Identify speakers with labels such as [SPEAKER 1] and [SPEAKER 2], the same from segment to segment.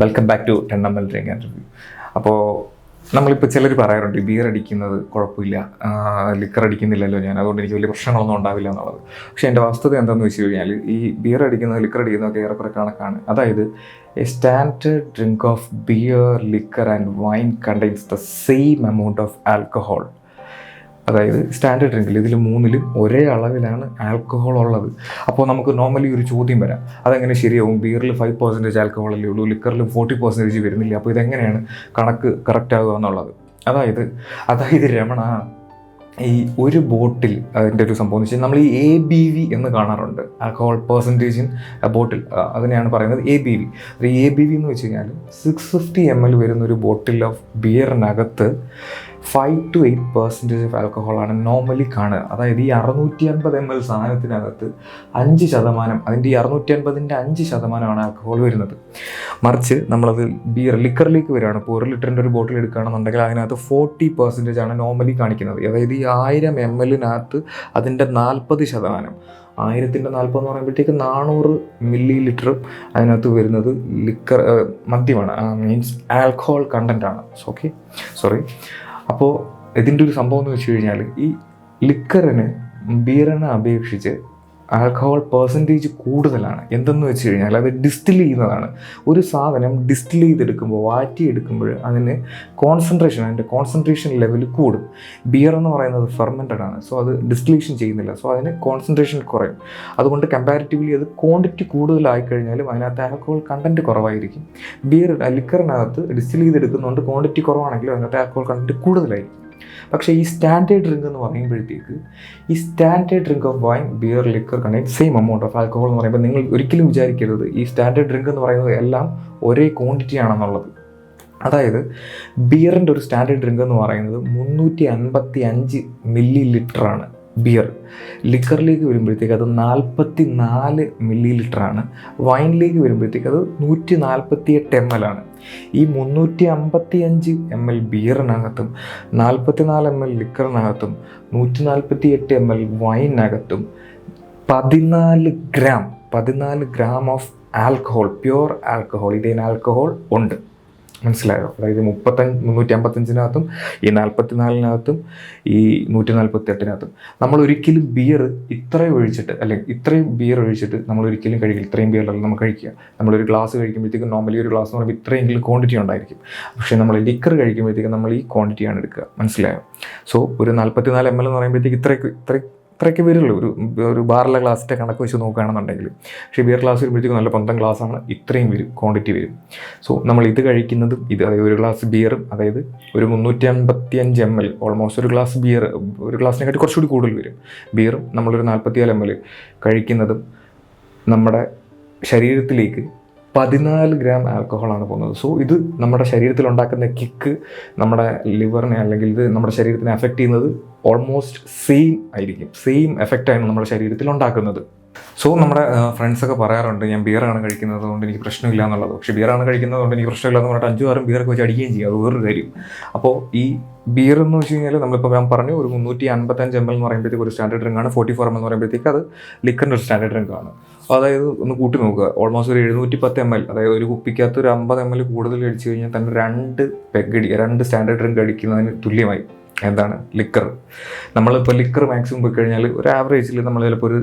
[SPEAKER 1] Welcome back to ten M L drink and review അപ്പോൾ നമ്മളിപ്പോൾ ചിലർ പറയാറുണ്ട് ബിയർ അടിക്കുന്നത് കുഴപ്പമില്ല. ലിക്കർ അടിക്കുന്നില്ലല്ലോ ഞാൻ. അതുകൊണ്ട് എനിക്ക് വലിയ പ്രശ്നങ്ങളൊന്നും ഉണ്ടാവില്ല എന്നുള്ളത്. പക്ഷേ എന്റെ വസ്തുത എന്താണെന്ന് വെച്ച് കഴിഞ്ഞാൽ ഈ ബിയർ അടിക്കുന്നത് ലിക്കർ അടിക്കുന്നതൊക്കെ ഏറെക്കുറെ കണക്കാണ്. അതായത് a standard drink of beer liquor and wine contains the same amount of alcohol അതായത് സ്റ്റാൻഡേർഡ് ഡ്രിങ്കിൽ ഇതിൽ മൂന്നിലും ഒരേ അളവിലാണ് ആൽക്കഹോൾ ഉള്ളത്. അപ്പോൾ നമുക്ക് നോർമലി ഒരു ചോദ്യം വരാം. അതെങ്ങനെ ശരിയാവും? ബിയറിൽ ഫൈവ് പെർസെന്റേജ് ആൽക്കഹോൾ അല്ലേ ഉള്ളൂ? ലിക്കറിൽ ഫോർട്ടി പെർസെന്റേജ് വരുന്നില്ല. അപ്പോൾ ഇതെങ്ങനെയാണ് കണക്ക് കറക്റ്റ് ആകുക എന്നുള്ളത്? അതായത് അതായത് രമണ ഈ ഒരു ബോട്ടിൽ അതിന്റെ ഒരു സംഭവം എന്ന് വെച്ചാൽ നമ്മൾ ഈ എ ബി വി എന്ന് കാണാറുണ്ട്. ആൽക്കഹോൾ പെർസെന്റേജ് ഇൻ ബോട്ടിൽ അതിനെയാണ് പറയുന്നത് A B V A B V എന്ന് വെച്ച് കഴിഞ്ഞാൽ സിക്സ് ഫിഫ്റ്റി എം എൽ വരുന്ന ഒരു bottle of ബിയറിനകത്ത് five to eight percentage of ആൽക്കഹോളാണ് normally കാണുക. അതായത് ഈ അറുന്നൂറ്റി അൻപത് എം എൽ സാധനത്തിനകത്ത് അഞ്ച് ശതമാനം അതിന്റെ ഈ അറുന്നൂറ്റി അൻപതിന്റെ അഞ്ച് ശതമാനമാണ് ആൽക്കഹോൾ വരുന്നത്. മറിച്ച് നമ്മളത് ബിയർ ലിക്കറിലേക്ക് വരികയാണ്. ഇപ്പോൾ ഒരു ലിറ്ററിന്റെ ഒരു ബോട്ടിൽ എടുക്കുകയാണെന്നുണ്ടെങ്കിൽ അതിനകത്ത് ഫോർട്ടി പെർസെന്റേജ് ആണ് നോർമലി കാണിക്കുന്നത്. അതായത് ഈ ആയിരം എം എല്ലിനകത്ത് അതിന്റെ നാൽപ്പത് ശതമാനം ആയിരത്തിന്റെ നാൽപ്പത് എന്ന് പറയുമ്പോഴത്തേക്ക് നാനൂറ് മില്ലി ലിറ്റർ അതിനകത്ത് വരുന്നത് liquor മദ്യമാണ്. Means alcohol content okay sorry അപ്പോൾ ഇതിന്റെ ഒരു സംഭവം എന്ന് വെച്ച് കഴിഞ്ഞാൽ ഈ ലിക്കറിന് ബീറിനെ അപേക്ഷിച്ച് ആൽക്കഹോൾ പെർസെന്റേജ് കൂടുതലാണ്. എന്തെന്ന് വെച്ച് കഴിഞ്ഞാൽ അത് ഡിസ്റ്റിൽ ചെയ്യുന്നതാണ്. ഒരു സാധനം ഡിസ്റ്റിൽ ചെയ്തെടുക്കുമ്പോൾ വാറ്റിയെടുക്കുമ്പോൾ അതിന് കോൺസെൻട്രേഷൻ അതിന്റെ കോൺസെൻട്രേഷൻ ലെവൽ കൂടും. ബിയർ എന്ന് പറയുന്നത് ഫെർമെന്റഡ് ആണ്. സോ അത് ഡിസ്റ്റിലേഷൻ ചെയ്യുന്നില്ല. സോ അതിന് കോൺസെൻട്രേഷൻ കുറയും. അതുകൊണ്ട് കമ്പാരിറ്റീവ്ലി അത് ക്വാണ്ടിറ്റി കൂടുതലായി കഴിഞ്ഞാലും അതിനകത്ത് ആൽക്കഹോൾ കണ്ടന്റ് കുറവായിരിക്കും. ബിയർ ലിക്കറിനകത്ത് ഡിസ്റ്റിൽ ചെയ്തെടുക്കുന്നതുകൊണ്ട് ക്വാണ്ടിറ്റി കുറവാണെങ്കിലും അതിനകത്ത് ആൽക്കഹോൾ കണ്ടന്റ് കൂടുതലായിരിക്കും. പക്ഷേ ഈ സ്റ്റാൻഡേർഡ് ഡ്രിങ്ക് എന്ന് പറയുമ്പോഴത്തേക്ക് ഈ standard drink of wine beer liquor contain same amount of alcohol എന്ന് പറയുമ്പോൾ നിങ്ങൾ ഒരിക്കലും വിചാരിക്കരുത്. ഈ സ്റ്റാൻഡേർഡ് ഡ്രിങ്ക് എന്ന് പറയുന്നത് എല്ലാം ഒരേ ക്വാണ്ടിറ്റി ആണെന്നുള്ളത്. അതായത് ബിയറിന്റെ ഒരു സ്റ്റാൻഡേർഡ് ഡ്രിങ്ക് എന്ന് പറയുന്നത് മുന്നൂറ്റി അൻപത്തി അഞ്ച് മില്ലി ലിറ്ററാണ് ബിയർ ലിക്കറിലേക്ക് വരുമ്പോഴത്തേക്ക് അത് നാൽപ്പത്തി നാല് മില്ലി ലിറ്ററാണ് വൈനിലേക്ക് വരുമ്പോഴത്തേക്ക് അത് നൂറ്റി നാൽപ്പത്തി എട്ട് എം എൽ ആണ്. ഈ മുന്നൂറ്റി അമ്പത്തി അഞ്ച് എം എൽ ബിയറിനകത്തും നാൽപ്പത്തി നാല് എം എൽ ലിക്കറിനകത്തും നൂറ്റി നാൽപ്പത്തി എട്ട് എം എൽ വൈനകത്തും പതിനാല് ഗ്രാം പതിനാല് gram of alcohol pure alcohol ഇതേ ആൽക്കഹോൾ ഉണ്ട്. മനസ്സിലായോ? അതായത് മുപ്പത്തഞ്ച് മുന്നൂറ്റി അമ്പത്തഞ്ചിനകത്തും ഈ നാൽപ്പത്തിനാലിനകത്തും ഈ നൂറ്റി നാൽപ്പത്തി എട്ടിനകത്തും നമ്മൾ ഒരിക്കലും ബിയർ ഇത്രയും ഒഴിച്ചിട്ട് അല്ലെങ്കിൽ ഇത്രയും ബിയർ ഒഴിച്ചിട്ട് നമ്മൾ ഒരിക്കലും കഴിക്കില്ല. ഇത്രയും ബിയറിലല്ല നമ്മൾ കഴിക്കുക. നമ്മളൊരു ഗ്ലാസ് കഴിക്കുമ്പോഴത്തേക്കും നോർമലി ഒരു ഗ്ലാസ് എന്ന് പറയുമ്പോൾ ഇത്രയെങ്കിലും ക്വാണ്ടിറ്റി ഉണ്ടായിരിക്കും. പക്ഷേ നമ്മൾ ലിക്കർ കഴിക്കുമ്പോഴത്തേക്കും നമ്മൾ ഈ ക്വാണ്ടിറ്റിയാണ് എടുക്കുക. മനസ്സിലായോ? സോ ഒരു നാൽപ്പത്തിനാല് എം എൽ എന്ന് പറയുമ്പോഴത്തേക്ക് ഇത്രയ്ക്ക് ഇത്രയും ഇത്രയൊക്കെ വരുള്ളൂ ഒരു ഒരു ബാറിലെ ഗ്ലാസിന്റെ കണക്ക് വെച്ച് നോക്കുകയാണെന്നുണ്ടെങ്കിൽ. പക്ഷേ ബിയർ ഗ്ലാസ് വരുമ്പോഴത്തേക്കും നല്ല പന്തം ഗ്ലാസ്സാണ് ഇത്രയും വരും ക്വാണ്ടിറ്റി വരും. സോ നമ്മൾ ഇത് കഴിക്കുന്നതും ഇത് അതായത് ഒരു ഗ്ലാസ് ബിയറും അതായത് ഒരു മുന്നൂറ്റി അമ്പത്തി അഞ്ച് എം എൽ ഓൾമോസ്റ്റ് ഒരു ഗ്ലാസ് ബിയർ ഒരു ഗ്ലാസ്സിനെക്കാട്ടി കുറച്ചുകൂടി കൂടുതൽ വരും. ബിയറും നമ്മളൊരു നാൽപ്പത്തിയാൽ എം എൽ കഴിക്കുന്നതും നമ്മുടെ ശരീരത്തിലേക്ക് പതിനാല് ഗ്രാം ആൽക്കഹോളാണ് പോകുന്നത്. സോ ഇത് നമ്മുടെ ശരീരത്തിൽ ഉണ്ടാക്കുന്ന കിക്ക് നമ്മുടെ ലിവറിനെ അല്ലെങ്കിൽ ഇത് നമ്മുടെ ശരീരത്തിനെ അഫക്റ്റ് ചെയ്യുന്നത് ഓൾമോസ്റ്റ് സെയിം ആയിരിക്കും. സെയിം എഫക്റ്റാണ് നമ്മുടെ ശരീരത്തിൽ ഉണ്ടാക്കുന്നത്. സോ നമ്മുടെ ഫ്രണ്ട്സൊക്കെ പറയാറുണ്ട് ഞാൻ ബിയറാണ് കഴിക്കുന്നത് കൊണ്ട് എനിക്ക് പ്രശ്നമില്ല എന്നുള്ളത്. പക്ഷേ ബിയറാണ് കഴിക്കുന്നത് കൊണ്ട് എനിക്ക് പ്രശ്നമില്ല എന്ന് പറഞ്ഞിട്ട് അഞ്ചു ആറും ബിയറൊക്കെ വെച്ച് അടിക്കുകയും ചെയ്യും. അത് വേറൊരു കാര്യം. അപ്പോൾ ഈ ബിയർ എന്ന് വെച്ച് കഴിഞ്ഞാൽ നമ്മളിപ്പോൾ ഞാൻ പറഞ്ഞു ഒരു മുന്നൂറ്റി അൻപത്തഞ്ച് എം എൽ എന്ന് പറയുമ്പോഴത്തേക്ക് ഒരു സ്റ്റാൻഡേർഡ് ഡ്രിങ്ക് ആണ്. ഫോർട്ടി ഫോർ എം എന്ന് പറയുമ്പോഴത്തേക്ക് അത് ലിക്കറിന്റെ ഒരു സ്റ്റാൻഡേർഡ് ഡ്രിങ്ക് ആണ്. അതായത് ഒന്ന് കൂട്ടി നോക്കുക. ഓൾമോസ്റ്റ് ഒരു എഴുന്നൂറ്റി പത്ത് എം എൽ അതായത് ഒരു കുപ്പിക്കകത്ത് ഒരു അമ്പത് എം എൽ കൂടുതൽ കഴിച്ചു കഴിഞ്ഞാൽ തന്നെ രണ്ട് പെഗ് രണ്ട് സ്റ്റാൻഡേർഡ് ഡ്രിങ്ക് അടിക്കുന്നതിന് തുല്യമായി. എന്താണ്? ലിക്കർ നമ്മളിപ്പോൾ ലിക്കർ മാക്സിമം പോയി കഴിഞ്ഞാൽ ഒരു ആവറേജിൽ നമ്മൾ ചിലപ്പോൾ ഒരു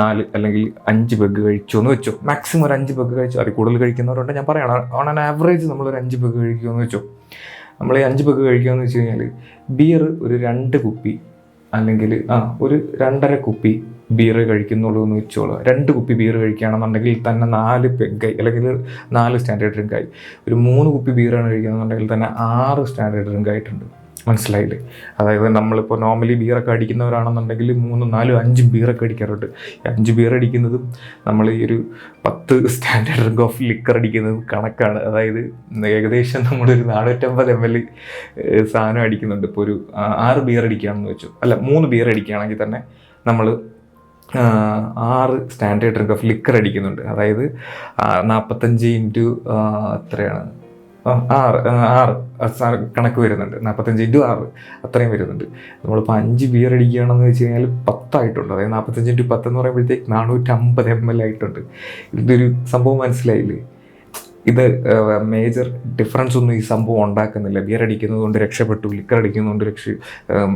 [SPEAKER 1] നാല് അല്ലെങ്കിൽ അഞ്ച് പെഗ് കഴിച്ചു എന്ന് വെച്ചോ. മാക്സിമം ഒരു അഞ്ച് പെഗ് കഴിച്ചു. അതിൽ കൂടുതൽ കഴിക്കുന്നവരുണ്ട്. ഞാൻ പറയണം ഓൺ ആൻ ആവറേജ് നമ്മളൊരു അഞ്ച് പെഗ് കഴിക്കുമെന്ന് വെച്ചോ. നമ്മൾ ഈ അഞ്ച് പെഗ് കഴിക്കുകയെന്ന് വെച്ച് കഴിഞ്ഞാൽ ബിയർ ഒരു രണ്ട് കുപ്പി അല്ലെങ്കിൽ ആ ഒരു രണ്ടര കുപ്പി ബിയർ കഴിക്കുന്നുള്ളൂ എന്ന് വെച്ചോളൂ. രണ്ട് കുപ്പി ബിയർ കഴിക്കുകയാണെന്നുണ്ടെങ്കിൽ തന്നെ നാല് പെഗ്ഗായി അല്ലെങ്കിൽ നാല് സ്റ്റാൻഡേർഡ് ഡ്രിങ്കായി ഒരു മൂന്ന് കുപ്പി ബിയറാണ് കഴിക്കുന്നതെന്നുണ്ടെങ്കിൽ തന്നെ ആറ് സ്റ്റാൻഡേർഡ് ഡ്രിങ്ക് ആയിട്ടുണ്ട്. മനസ്സിലായില്ലേ? അതായത് നമ്മളിപ്പോൾ നോർമലി ബിയറൊക്കെ അടിക്കുന്നവരാണെന്നുണ്ടെങ്കിൽ മൂന്ന് നാലും അഞ്ച് ബിയറൊക്കെ അടിക്കാറുണ്ട്. അഞ്ച് ബിയർ അടിക്കുന്നതും നമ്മൾ ഈ ഒരു പത്ത് സ്റ്റാൻഡേർഡ് ഡ്രിങ്ക് ഓഫ് ലിക്കർ അടിക്കുന്നതും കണക്കാണ്. അതായത് ഏകദേശം നമ്മളൊരു നാനൂറ്റമ്പത് എം എൽ സാധനം അടിക്കുന്നുണ്ട്. ഇപ്പോൾ ഒരു ആറ് ബിയർ അടിക്കുകയാണെന്ന് വെച്ചു. അല്ല മൂന്ന് ബിയർ അടിക്കുകയാണെങ്കിൽ തന്നെ നമ്മൾ ആറ് സ്റ്റാൻഡേർഡ് ഡ്രിങ്ക് ഓഫ് ലിക്കർ അടിക്കുന്നുണ്ട്. അതായത് നാൽപ്പത്തഞ്ച് ഇന്റു എത്രയാണ്? ആറ് ആറ് കണക്ക് വരുന്നുണ്ട്. നാൽപ്പത്തഞ്ച് ഇന്റു ആറ് അത്രയും വരുന്നുണ്ട്. നമ്മളിപ്പോൾ അഞ്ച് ബിയർ അടിക്കുകയാണെന്ന് വെച്ച് കഴിഞ്ഞാൽ പത്തായിട്ടുണ്ട്. അതായത് നാൽപ്പത്തഞ്ച് ഇന്റു പത്തെന്ന് പറയുമ്പോഴത്തേക്ക് നാനൂറ്റമ്പത് എം എൽ ആയിട്ടുണ്ട്. ഇതൊരു സംഭവം മനസ്സിലായില്ലേ? ഇത് മേജർ ഡിഫറൻസ് ഒന്നും ഈ സംഭവം ഉണ്ടാക്കുന്നില്ല. ബിയർ അടിക്കുന്നത് കൊണ്ട് രക്ഷപ്പെട്ടു ലിക്കർ അടിക്കുന്നതുകൊണ്ട് രക്ഷ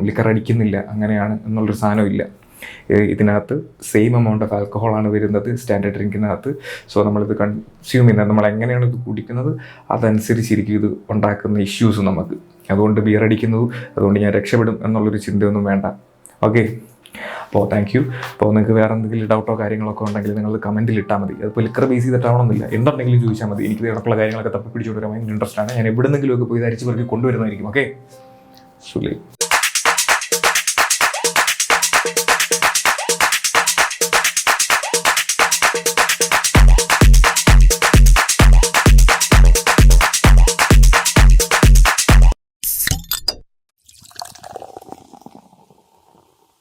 [SPEAKER 1] ലിക്കർ അടിക്കുന്നില്ല. അങ്ങനെയാണ് എന്നുള്ളൊരു സാധനം ഇല്ല. ഏഹ് ഇതിനകത്ത് സെയിം എമൗണ്ട് ഓഫ് ആൽക്കഹോളാണ് വരുന്നത് സ്റ്റാൻഡേർഡ് ഡ്രിങ്കിനകത്ത് സോ നമ്മളിത് കൺസ്യൂം ചെയ്യുന്നത് നമ്മൾ എങ്ങനെയാണ് ഇത് കുടിക്കുന്നത് അതനുസരിച്ചിരിക്കും ഇത് ഉണ്ടാക്കുന്ന ഇഷ്യൂസ് നമുക്ക്. അതുകൊണ്ട് ബിയർ അടിക്കുന്നത് അതുകൊണ്ട് ഞാൻ രക്ഷപ്പെടും എന്നുള്ളൊരു ചിന്തയൊന്നും വേണ്ട. ഓക്കെ അപ്പോൾ താങ്ക് യു അപ്പോൾ നിങ്ങൾക്ക് വേറെ എന്തെങ്കിലും ഡൗട്ടോ കാര്യങ്ങളൊക്കെ ഉണ്ടെങ്കിൽ നിങ്ങൾ കമന്റിൽ ഇട്ടാൽ മതി. അതിപ്പോൾ ലിക്കർ ബേസ് ചെയ്തിട്ടാവണമെന്നില്ല. എന്തുണ്ടെങ്കിലും ചോദിച്ചാൽ മതി. എനിക്ക് ഇടക്കുള്ള കാര്യങ്ങളൊക്കെ തപ്പി പിടിച്ചുകൊണ്ട് ഭയങ്കര ഇൻട്രസ്റ്റ് ആണ്. ഞാൻ എവിടെ നിന്നെങ്കിലുമൊക്കെ പോയി ധരിച്ച് പെറുക്കി കൊണ്ടുവരുന്നതായിരിക്കും. ഓക്കെ സുലൈ.